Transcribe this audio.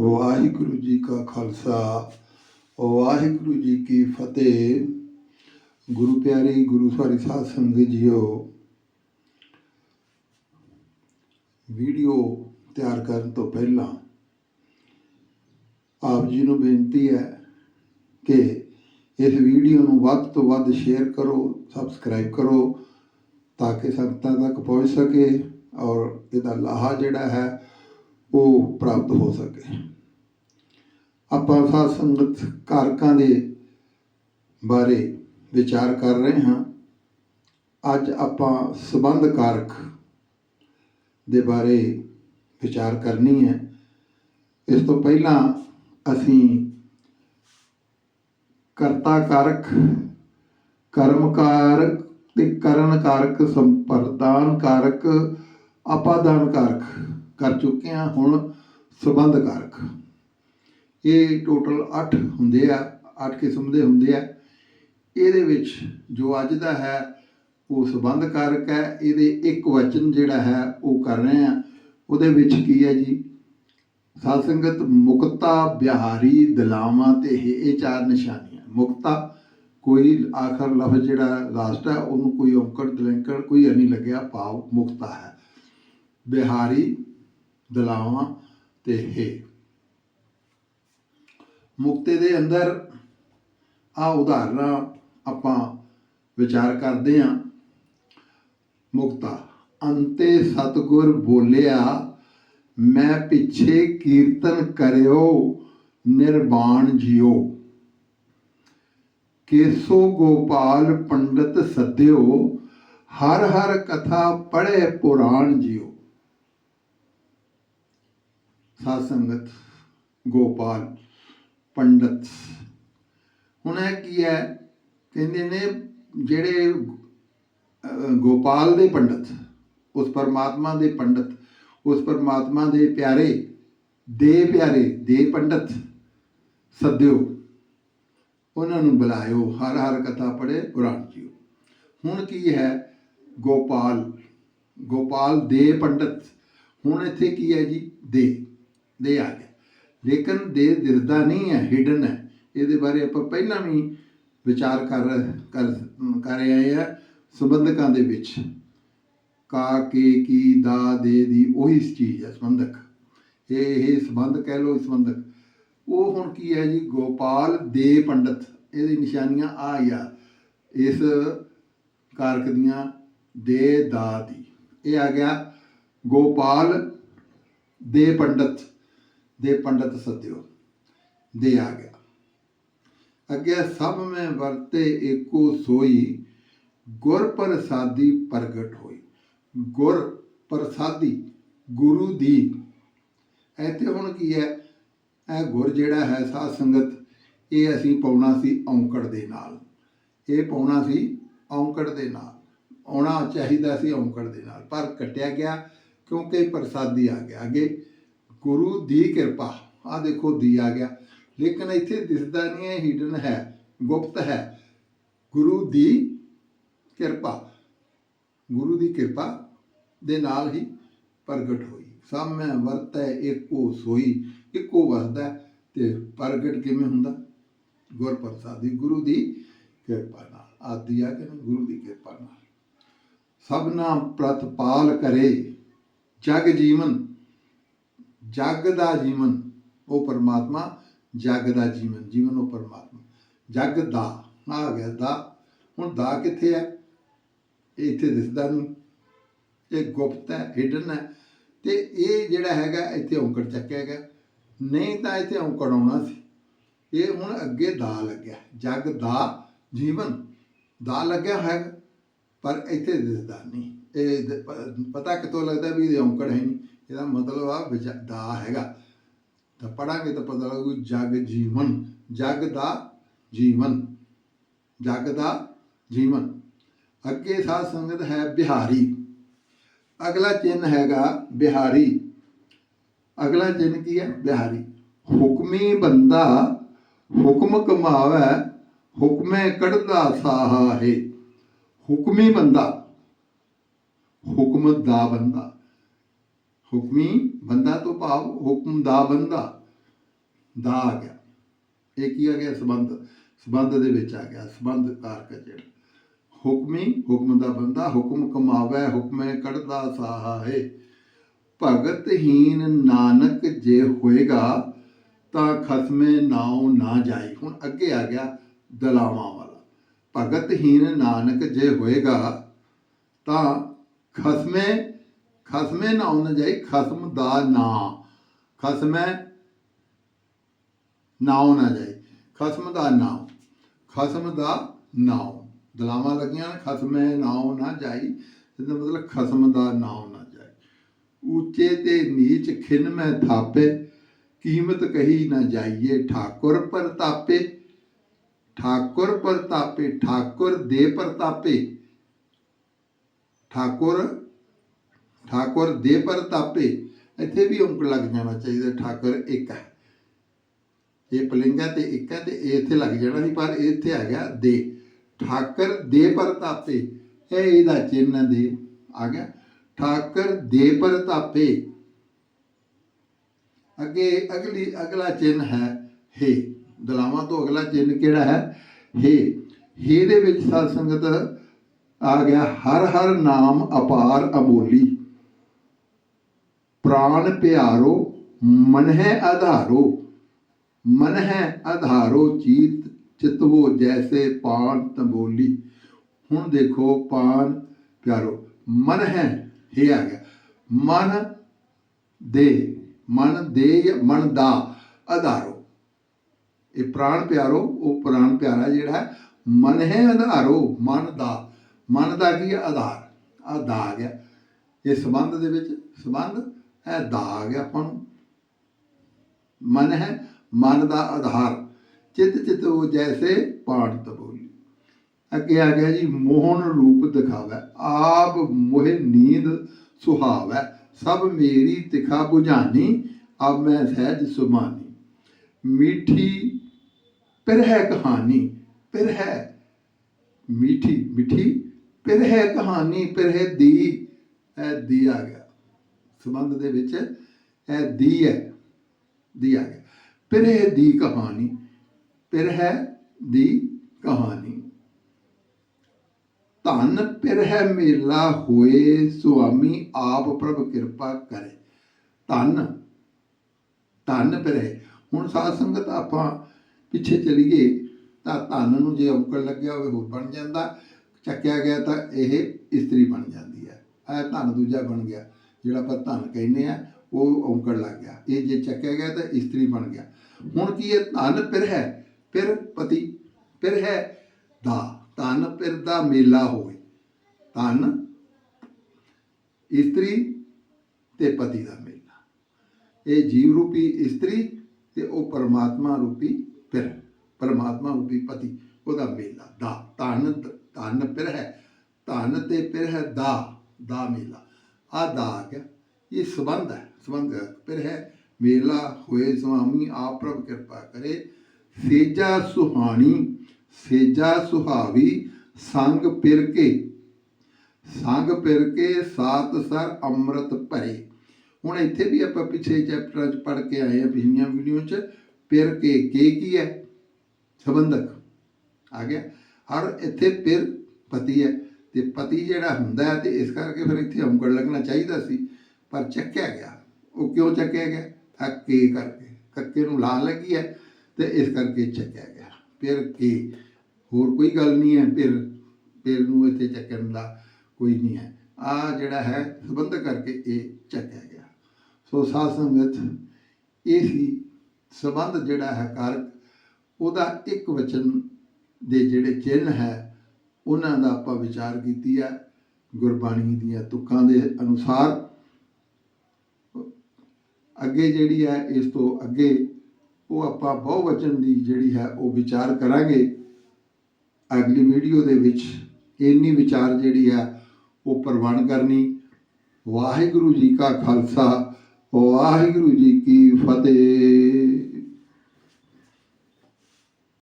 ਵਾਹਿਗੁਰੂ ਜੀ ਕਾ ਖਾਲਸਾ, ਵਾਹਿਗੁਰੂ ਜੀ ਕੀ ਫਤਿਹ। ਗੁਰੂ ਪਿਆਰੀ, ਗੁਰੂ ਸਾਰੀ ਸਾਧ ਸੰਗਤ ਜੀਓ, ਵੀਡੀਓ ਤਿਆਰ ਕਰਨ ਤੋਂ ਪਹਿਲਾਂ ਆਪ ਜੀ ਨੂੰ ਬੇਨਤੀ ਹੈ ਕਿ ਇਸ ਵੀਡੀਓ ਨੂੰ ਵੱਧ ਤੋਂ ਵੱਧ ਸ਼ੇਅਰ ਕਰੋ ਸਬਸਕ੍ਰਾਈਬ ਕਰੋ, ਤਾਂ ਕਿ ਸੰਗਤਾਂ ਤੱਕ ਪਹੁੰਚ ਸਕੇ ਔਰ ਇਹਦਾ ਲਾਹਾ ਜਿਹੜਾ ਹੈ ਉਹ ਪ੍ਰਾਪਤ ਹੋ ਸਕੇ। ਆਪਾਂ ਸਾਧ ਸੰਗਤ ਕਾਰਕਾਂ ਦੇ ਬਾਰੇ ਵਿਚਾਰ ਕਰ ਰਹੇ ਹਾਂ। ਅੱਜ ਆਪਾਂ ਸਬੰਧ ਕਾਰਕ ਦੇ ਬਾਰੇ ਵਿਚਾਰ ਕਰਨੀ ਹੈ। ਇਸ ਤੋਂ ਪਹਿਲਾਂ ਅਸੀਂ ਕਰਤਾ ਕਾਰਕ, ਕਰਮ ਕਾਰਕ ਤੇ ਕਰਨ ਕਾਰਕ, ਸੰਪਰਦਾਨ ਕਾਰਕ ਆਪਾਦਾਨ ਕਾਰਕ ਕਰ ਚੁੱਕੇ ਹਾਂ ਹੁਣ ਸਬੰਧ ਕਾਰਕ ਇਹ ਟੋਟਲ 8 ਹੁੰਦੇ ਆ 8 ਕਿਸਮ ਦੇ ਹੁੰਦੇ ਆ। ਇਹਦੇ ਵਿੱਚ ਜੋ ਅੱਜ ਦਾ ਹੈ, ਉਹ ਸਬੰਧ ਕਾਰਕ ਹੈ, ਇਹਦੇ ਇੱਕ ਵਚਨ ਜਿਹੜਾ ਹੈ, ਉਹ ਕਰ ਰਹੇ ਆ ਉਹਦੇ ਵਿੱਚ ਕੀ ਹੈ ਜੀ? ਸਾਧ ਸੰਗਤ, ਮੁਕਤਾ ਬਿਹਾਰੀ ਦਲਾਵਾਂ ਤੇ ਇਹ ਇਹ ਚਾਰ ਨਿਸ਼ਾਨੀਆਂ। ਮੁਕਤਾ, ਕੋਈ ਆਖਰ ਲਫ਼ਜ਼ ਜਿਹੜਾ ਲਾਸਟ ਹੈ, ਉਹਨੂੰ ਕੋਈ ਔਂਕੜ ਦਲੰਕੜ, ਕੋਈ ਨਹੀਂ ਲੱਗਿਆ, ਭਾਵ ਮੁਕਤਾ ਹੈ। ਬਿਹਾਰੀ ਦਲਾਵਾਂ ਤੇ ਹੈ। ਮੁਕਤੇ ਦੇ ਅੰਦਰ ਆ ਉਦਾਹਰਨਾਂ ਆਪਾਂ ਵਿਚਾਰ ਕਰਦੇ ਹਾਂ। ਮੁਕਤਾ, ਅੰਤੇ ਸਤਗੁਰ ਬੋਲਿਆ, ਮੈਂ ਪਿੱਛੇ ਕੀਰਤਨ ਕਰਿਓ, ਨਿਰਵਾਣ ਜਿਓ। ਕੇਸੋ ਗੋਪਾਲ ਪੰਡਤ ਸੱਦਿਓ, ਹਰ ਹਰ ਕਥਾ ਪੜ੍ਹੇ ਪੁਰਾਣ ਜਿਓ। ਸਾਧ ਸੰਗਤ, ਗੋਪਾਲ, ਪੰਡਤ। ਹੁਣ ਇਹ ਕੀ ਹੈ? ਕਹਿੰਦੇ ਨੇ ਜਿਹੜੇ ਗੋਪਾਲ ਦੇ ਪੰਡਤ, ਉਸ ਪਰਮਾਤਮਾ ਦੇ ਪੰਡਤ, ਉਸ ਪਰਮਾਤਮਾ ਦੇ ਪਿਆਰੇ ਦੇ ਪਿਆਰੇ, ਦੇ ਪੰਡਤ, ਸੱਦਿਓ। ਉਹਨਾਂ ਨੂੰ ਬੁਲਾਇਓ, ਹਰ ਹਰ ਕਥਾ ਪੜ੍ਹੇ ਪੁਰਾਣ ਜੀਓ। ਹੁਣ ਕੀ ਹੈ? ਗੋਪਾਲ ਗੋਪਾਲ ਦੇ ਪੰਡਤ। ਹੁਣ ਇੱਥੇ ਕੀ ਹੈ ਜੀ? ਦੇ। ਦੇ ਆ ਗਿਆ ਲੇਕਿਨ ਦੇ ਦਿਸਦਾ ਨਹੀਂ ਹੈ ਹਿਡਨ ਹੈ। ਇਹਦੇ ਬਾਰੇ ਆਪਾਂ ਪਹਿਲਾਂ ਵੀ ਵਿਚਾਰ ਕਰ ਕਰ ਕਰ ਆਏ ਆ ਸੰਬੰਧਕਾਂ ਦੇ ਵਿੱਚ। ਕਾ, ਕੇ, ਕੀ, ਦਾ, ਦੇ, ਦੀ ਉਹੀ ਚੀਜ਼ ਹੈ ਸੰਬੰਧਕ। ਇਹ ਇਹ ਸੰਬੰਧ ਕਹਿ ਲੋ ਸੰਬੰਧਕ। ਉਹ ਹੁਣ ਕੀ ਹੈ ਜੀ? ਗੋਪਾਲ ਦੇ ਪੰਡਤ। ਇਹਦੀ ਨਿਸ਼ਾਨੀਆਂ ਆ ਆ ਇਸ ਕਾਰਕ ਦੀਆਂ ਦੇ, ਦਾ, ਦੀ। ਇਹ ਆ ਗਿਆ ਗੋਪਾਲ ਦੇ ਪੰਡਤ। ਦੇ ਪੰਡਤ ਸਤਿਓ ਦੇ ਆ ਗਿਆ। ਅੱਗੇ ਸਭ ਮੈਂ ਵਰਤੇ ਏਕੋ ਸੋਈ, ਗੁਰ ਪ੍ਰਸਾਦੀ ਪ੍ਰਗਟ ਹੋਈ। ਗੁਰ ਪ੍ਰਸਾਦੀ, ਗੁਰੂ ਦੀ। ਇੱਥੇ ਹੁਣ ਕੀ ਹੈ? ਇਹ ਗੁਰ ਜਿਹੜਾ ਹੈ ਸਾਧ ਸੰਗਤ, ਇਹ ਅਸੀਂ ਪਾਉਣਾ ਸੀ ਔਂਕੜ ਦੇ ਨਾਲ। ਇਹ ਪਾਉਣਾ ਸੀ ਔਂਕੜ ਦੇ ਨਾਲ। ਆਉਣਾ ਚਾਹੀਦਾ ਸੀ ਔਂਕੜ ਦੇ ਨਾਲ। ਪਰ ਕੱਟਿਆ ਗਿਆ ਕਿਉਂਕਿ ਪ੍ਰਸਾਦੀ ਆ ਗਿਆ। ਅੱਗੇ ਗੁਰੂ ਦੀ ਕਿਰਪਾ। ਆ ਦੇਖੋ, ਦੀ ਆ ਗਿਆ। ਲੇਕਿਨ ਇੱਥੇ ਦਿਸਦਾ ਨਹੀਂ ਹੈ ਹਿਡਨ ਹੈ, ਗੁਪਤ ਹੈ। ਗੁਰੂ ਦੀ ਕਿਰਪਾ। ਗੁਰੂ ਦੀ ਕਿਰਪਾ ਦੇ ਨਾਲ ਹੀ ਪ੍ਰਗਟ ਹੋਈ। ਸਭ ਮੈਂ ਵਰਤੈ, ਇੱਕੋ ਸੋਈ, ਇੱਕੋ ਵਸਦਾ ਤੇ ਪ੍ਰਗਟ ਕਿਵੇਂ ਹੁੰਦਾ? ਗੁਰ ਪ੍ਰਸਾਦੀ ਗੁਰੂ ਦੀ ਕਿਰਪਾ ਨਾਲ। ਆਦੀ ਆ ਕਿ ਗੁਰੂ ਦੀ ਕਿਰਪਾ ਨਾਲ। ਸਭਨਾ ਪ੍ਰਤਪਾਲ ਕਰੇ, ਜਗ ਜੀਵਨ ਜਗ ਦਾ ਜੀਵਨ, ਉਹ ਪਰਮਾਤਮਾ, ਜਗ ਦਾ ਜੀਵਨ ਜੀਵਨ ਉਹ ਪਰਮਾਤਮਾ। ਜਗ ਦਾ, ਆ ਗਿਆ ਦਾ। ਹੁਣ ਦਾ ਕਿੱਥੇ ਹੈ? ਇਹ ਇੱਥੇ ਦਿਸਦਾ ਨਹੀਂ। ਇਹ ਗੁਪਤ ਹੈ ਹਿਡਨ ਹੈ। ਤੇ ਇਹ ਜਿਹੜਾ ਹੈਗਾ, ਇੱਥੇ ਔਂਕੜ ਚੱਕਿਆ ਗਿਆ। ਨਹੀਂ ਤਾਂ ਇੱਥੇ ਔਂਕੜ ਆਉਣਾ ਸੀ। ਇਹ ਹੁਣ ਅੱਗੇ ਦਾ ਲੱਗਿਆ। ਜਗ ਦਾ ਜੀਵਨ, ਦਾ ਲੱਗਿਆ ਹੈ ਪਰ ਇੱਥੇ ਦਿਸਦਾ ਨਹੀਂ। ਇਹ ਪਤਾ ਕਿਤੋਂ ਲੱਗਦਾ ਵੀ ਇਹ ਔਂਕੜ ਹੈ ਨਹੀਂ। ਇਹਦਾ ਮਤਲਬ ਆ ਦਾ ਹੈਗਾ। ਤਾਂ ਪੜਾਂਗੇ ਤਾਂ ਪਤਾ ਲੱਗੂ ਜਗ ਜੀਵਨ, ਜਗ ਦਾ ਜੀਵਨ, ਜਗ ਦਾ ਜੀਵਨ। ਅੱਗੇ ਸਾਧ ਸੰਗਤ ਹੈ ਬਿਹਾਰੀ। ਅਗਲਾ ਚਿੰਨ ਹੈਗਾ ਬਿਹਾਰੀ। ਅਗਲਾ ਚਿੰਨ ਕੀ ਹੈ? ਬਿਹਾਰੀ। ਹੁਕਮੀ ਬੰਦਾ ਹੁਕਮ ਕਮਾਵੇ, ਹੁਕਮੇ ਕੱਢਦਾ ਸਾਹਾ ਹੈ। ਹੁਕਮੀ ਬੰਦਾ, ਹੁਕਮ ਦਾ ਬੰਦਾ। ਹੁਕਮੀ ਬੰਦਾ ਤੋਂ ਭਾਵ ਹੁਕਮ ਦਾ ਬੰਦਾ, ਦਾ ਆ ਗਿਆ। ਇਹ ਕੀ ਆ ਗਿਆ? ਸੰਬੰਧ ਸੰਬੰਧ ਦੇ ਵਿੱਚ ਆ ਗਿਆ, ਸੰਬੰਧ ਕਾਰਕ ਜਿਹੜਾ ਹੁਕਮੀ, ਹੁਕਮ ਦਾ ਬੰਦਾ, ਹੁਕਮ ਕਮਾਵੇ, ਹੁਕਮੇ ਕੱਢਦਾ ਸਾਹਾ ਹੈ। ਭਗਤਹੀਨ ਨਾਨਕ ਜੇ ਹੋਏਗਾ, ਤਾਂ ਖਸਮੇ ਨਾਉ ਨਾ ਜਾਏ ਹੁਣ ਅੱਗੇ ਆ ਗਿਆ ਦਲਾਵਾਂ ਵਾਲਾ। ਭਗਤ ਹੀਨ ਨਾਨਕ ਜੇ ਹੋਏਗਾ, ਤਾਂ ਖਸਮੇ ਖਸਮੇ ਨਾਉ ਨਾ ਜਾਈ, ਖਸਮ ਦਾ ਨਾਂ। ਖਸਮੇ ਨਾਉ ਨਾ ਜਾਈ, ਖਸਮ ਦਾ ਨਾਉ ਖਸਮ ਦਾ ਨਾਉ ਦਲਾਵਾਂ ਲੱਗੀਆਂ ਨੇ, ਖਸਮੇ ਨਾਉ ਨਾ ਜਾਈ। ਇਹਦਾ ਮਤਲਬ ਖਸਮ ਦਾ ਨਾਉ ਨਾ ਜਾਈ। ਉੱਚੇ ਤੇ ਨੀਚ ਖਿਨ ਮੈਂ ਥਾਪੇ, ਕੀਮਤ ਕਹੀ ਨਾ ਜਾਈਏ ਠਾਕੁਰ ਪ੍ਰਤਾਪੇ। ਠਾਕੁਰ ਪ੍ਰਤਾਪੇ, ਠਾਕੁਰ ਦੇ ਪ੍ਰਤਾਪੇ। ਠਾਕੁਰ ਠਾਕੁਰ ਦੇ ਪਰ ਤਾਪੇ, ਇੱਥੇ ਵੀ ਉਂਕ ਲੱਗ ਜਾਣਾ ਚਾਹੀਦਾ ਠਾਕੁਰ ਇੱਕ। ਹੈ ਇਹ ਪਲਿੰਗਾ ਤੇ ਇੱਕ ਹੈ ਤੇ ਇਹ ਇੱਥੇ ਲੱਗ ਜਾਣਾ ਸੀ, ਪਰ ਇਹ ਇੱਥੇ ਆ ਗਿਆ ਦੇ। ਠਾਕਰ ਦੇ ਪ੍ਰਤਾਪੇ ਇਹ ਇਹਦਾ ਚਿੰਨ੍ਹ ਦੇ ਆ ਗਿਆ। ਠਾਕੁਰ ਦੇ ਪਰ ਤਾਪੇ। ਅੱਗੇ ਅਗਲੀ, ਅਗਲਾ ਚਿੰਨ੍ਹ ਹੈ ਹੇ। ਦਲਾਵਾਂ ਤੋਂ ਅਗਲਾ ਚਿੰਨ੍ਹ ਕਿਹੜਾ ਹੈ? ਹੇ। ਹੇ ਦੇ ਵਿੱਚ ਸਾਧ ਸੰਗਤ ਆ ਗਿਆ ਹਰ ਹਰ ਨਾਮ ਅਪਾਰ ਅਮੋਲੀ ਪ੍ਰਾਣ ਪਿਆਰੋ, ਮਨ ਹੈ ਆਧਾਰੋ। ਮਨ ਹੈ ਆਧਾਰੋ, ਚੀਤ ਚਿਤਵੋ ਜੈਸੇ ਪਾਨ ਤੰਬੋਲੀ ਹੁਣ ਦੇਖੋ ਪਾਨ ਪਿਆਰੋ, ਮਨ ਹੈ, ਇਹ ਆ ਗਿਆ। ਮਨ ਦੇ ਮਨ ਦੇ ਮਨ ਦਾ ਆਧਾਰੋ। ਇਹ ਪ੍ਰਾਣ ਪਿਆਰੋ, ਉਹ ਪ੍ਰਾਣ ਪਿਆਰਾ ਜਿਹੜਾ ਹੈ, ਮਨ ਹੈ ਆਧਾਰੋ, ਮਨ ਦਾ। ਮਨ ਦਾ ਕੀ ਹੈ? ਆਧਾਰ। ਆ ਦਾ ਗਿਆ। ਇਹ ਸੰਬੰਧ ਦੇ ਵਿੱਚ, ਸੰਬੰਧ ਇਹ ਦਾ ਆ ਗਿਆ ਆਪਾਂ ਨੂੰ। ਮਨ ਹੈ, ਮਨ ਦਾ ਆਧਾਰ। ਚਿਤ ਚਿਤ ਉਹ ਜੈਸੇ ਪਾਠ ਤਬੋਲੀ ਅੱਗੇ ਆ ਗਿਆ ਜੀ, ਮੋਹਨ ਰੂਪ ਦਿਖਾਵੇ। ਆਪ ਮੋਹਿ ਨੀਂਦ ਸੁਹਾਵੇ। ਸਭ ਮੇਰੀ ਤਿਖਾ 부ਝਾਨੀ ਅਬ ਮੈਂ ਸਹਿਜ ਸੁਮਾਨੀ। ਮੀਠੀ, ਪਿਰ ਹੈ ਕਹਾਣੀ, ਪਿਰ ਹੈ ਮੀਠੀ, ਮਿੱਠੀ, ਪਿਰ ਹੈ ਕਹਾਣੀ, ਪਿਰ ਹੈ ਦੀ, ਇਹ ਦੀ ਆ ਗਿਆ। ਸੰਬੰਧ ਦੇ ਵਿੱਚ ਇਹ ਦੀ ਹੈ, ਦੀ ਆ ਗਿਆ। ਫਿਰ ਹੈ ਦੀ ਕਹਾਣੀ, ਫਿਰ ਹੈ ਦੀ ਕਹਾਣੀ। ਧਨ ਫਿਰ ਹੈ ਮੇਲਾ ਹੋਏ, ਸੁਆਮੀ ਆਪ ਪ੍ਰਭ ਕਿਰਪਾ ਕਰੇ। ਧਨ ਧਨ ਫਿਰ ਹੈ। ਹੁਣ ਸਾਧ ਸੰਗਤ ਆਪਾਂ ਪਿੱਛੇ ਚਲੀਏ, ਤਾਂ ਧਨ ਨੂੰ ਜੇ ਔਕੜ ਲੱਗਿਆ ਹੋਵੇ, ਹੋਰ ਬਣ ਜਾਂਦਾ। ਚੱਕਿਆ ਗਿਆ ਤਾਂ ਇਹ ਇਸਤਰੀ ਬਣ ਜਾਂਦੀ ਹੈ। ਇਹ ਧਨ ਦੂਜਾ ਬਣ ਗਿਆ। ਜਿਹੜਾ ਆਪਾਂ ਧਨ ਕਹਿੰਦੇ ਆ, ਉਹ ਔਂਕੜ ਲੱਗ ਗਿਆ। ਇਹ ਜੇ ਚੱਕਿਆ ਗਿਆ ਤਾਂ ਇਸਤਰੀ ਬਣ ਗਿਆ। ਹੁਣ ਕੀ ਇਹ ਧਨ ਪਿਰ ਹੈ? ਫਿਰ ਪਤੀ ਪਿਰ ਹੈ ਦਾ। ਧਨ ਪਿਰ ਦਾ ਮੇਲਾ ਹੋਵੇ। ਧਨ, ਇਸਤਰੀ ਤੇ ਪਤੀ ਦਾ ਮੇਲਾ। ਇਹ ਜੀਵ ਰੂਪੀ ਇਸਤਰੀ ਤੇ ਉਹ ਪਰਮਾਤਮਾ ਰੂਪੀ ਫਿਰ ਪਰਮਾਤਮਾ ਰੂਪੀ ਪਤੀ, ਉਹਦਾ ਮੇਲਾ, ਦਾ। ਧਨ ਧਨ ਪਿਰ ਹੈ। ਧਨ ਤੇ ਪਿਰ ਹੈ ਦਾ ਦਾ ਮੇਲਾ। ਆ ਦਾ ਆ ਗਿਆ ਇਹ ਸੰਬੰਧ ਹੈ। ਸੰਬੰਧ ਮੇਲਾ ਹੋਏ ਸੁਹਾਮੀ ਆਪ ਪ੍ਰਭ ਕਿਰਪਾ ਕਰੇ। ਸੇਜਾ ਸੁਹਾਣੀ, ਸੇਜਾ ਸੁਹਾਵੀ, ਸੰਗ ਪਿਰ ਕੇ ਸੰਗ ਪਿਰ ਕੇ ਸਾਤ ਸਰ ਅੰਮ੍ਰਿਤ ਭਰੇ। ਹੁਣ ਇੱਥੇ ਵੀ ਆਪਾਂ ਪਿਛਲੇ ਚੈਪਟਰਾਂ 'ਚ ਪੜ੍ਹ ਕੇ ਆਏ ਆ ਪਿਛਲੀਆਂ ਵੀਡੀਓ 'ਚ। ਪਿਰ ਕੇ ਕੇ ਕੀ ਹੈ? ਸੰਬੰਧਕ। ਆ ਗਿਆ। ਹਰ ਇੱਥੇ ਪਿਰ ਪਤੀ ਹੈ। ਤੇ ਪਤੀ ਜਿਹੜਾ ਹੁੰਦਾ ਹੈ ਤੇ ਇਸ ਕਰਕੇ ਫਿਰ ਇੱਥੇ ਔਂਕੜ ਲੱਗਣਾ ਚਾਹੀਦਾ ਸੀ, ਪਰ ਚੱਕਿਆ ਗਿਆ। ਉਹ ਕਿਉਂ ਚੱਕਿਆ ਗਿਆ? ਅੱਕੇ ਕਰਕੇ ਕੱਕੇ ਨੂੰ ਲਾ ਲੱਗੀ ਹੈ ਤੇ ਇਸ ਕਰਕੇ ਚੱਕਿਆ ਗਿਆ। ਫਿਰ ਕੀ, ਹੋਰ ਕੋਈ ਗੱਲ ਨਹੀਂ ਹੈ, ਫਿਰ ਫਿਰ ਨੂੰ ਇੱਥੇ ਚੱਕਣ ਦਾ ਕੋਈ ਨਹੀਂ ਹੈ। ਆ ਜਿਹੜਾ ਹੈ ਸੰਬੰਧ ਕਰਕੇ ਇਹ ਚੱਕਿਆ ਗਿਆ। ਸੋ ਸਾਧ ਸੰਗਤ, ਇਹ ਸੀ ਸੰਬੰਧ ਜਿਹੜਾ ਹੈ ਕਾਰਕ, ਉਹਦਾ ਇੱਕ ਵਚਨ ਦੇ ਜਿਹੜੇ ਚਿੰਨ੍ਹ ਹੈ ਉਹਨਾਂ ਦਾ ਆਪਾਂ ਵਿਚਾਰ ਕੀਤੀ ਹੈ ਗੁਰਬਾਣੀ ਦੀਆਂ ਤੁਕਾਂ ਦੇ ਅਨੁਸਾਰ। ਅੱਗੇ ਜਿਹੜੀ ਹੈ, ਇਸ ਤੋਂ ਅੱਗੇ ਉਹ ਆਪਾਂ ਬਹੁਵਚਨ ਦੀ ਜਿਹੜੀ ਹੈ, ਉਹ ਵਿਚਾਰ ਕਰਾਂਗੇ। ਅਗਲੀ ਵੀਡੀਓ ਦੇ ਵਿੱਚ ਇੰਨੀ ਵਿਚਾਰ ਜਿਹੜੀ ਹੈ, ਉਹ ਪ੍ਰਵਾਨ ਕਰਨੀ। ਵਾਹਿਗੁਰੂ ਜੀ ਕਾ ਖਾਲਸਾ, ਵਾਹਿਗੁਰੂ ਜੀ ਕੀ ਫਤਿਹ।